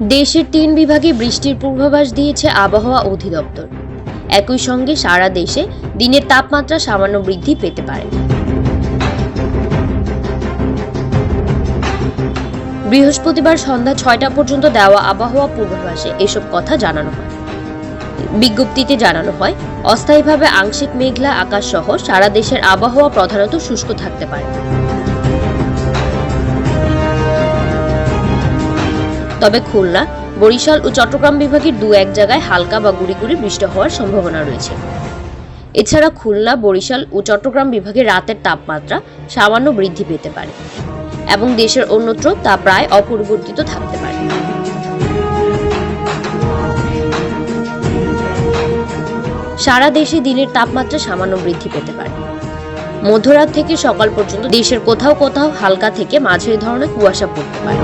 দেশের তিন বিভাগে বৃষ্টির পূর্বাভাস দিয়েছে আবহাওয়া অধিদপ্তর। একই সঙ্গে সারা দেশে দিনের তাপমাত্রা সামান্য বৃদ্ধি পেতে পারে। বৃহস্পতিবার সন্ধ্যা ছয়টা পর্যন্ত দেওয়া আবহাওয়া পূর্বাভাসে এসব কথা জানানো হয়। বিজ্ঞপ্তিতে জানানো হয়, অস্থায়ীভাবে আংশিক মেঘলা আকাশ সহ সারা দেশের আবহাওয়া প্রধানত শুষ্ক থাকতে পারে। তবে খুলনা, বরিশাল ও চট্টগ্রাম বিভাগের দু এক জায়গায় হালকা বা গুড়ি গুড়ি বৃষ্টি হওয়ার সম্ভাবনা রয়েছে। এছাড়া খুলনা, বরিশাল ও চট্টগ্রাম বিভাগে রাতের তাপমাত্রা সামান্য বৃদ্ধি পেতে পারে এবং দেশের অন্যত্র তা প্রায় অপরিবর্তিত থাকতে পারে। সারা দেশে দিনের তাপমাত্রা সামান্য বৃদ্ধি পেতে পারে। মধ্যরাত থেকে সকাল পর্যন্ত দেশের কোথাও কোথাও হালকা থেকে মাঝারি ধরনের কুয়াশা পড়তে পারে।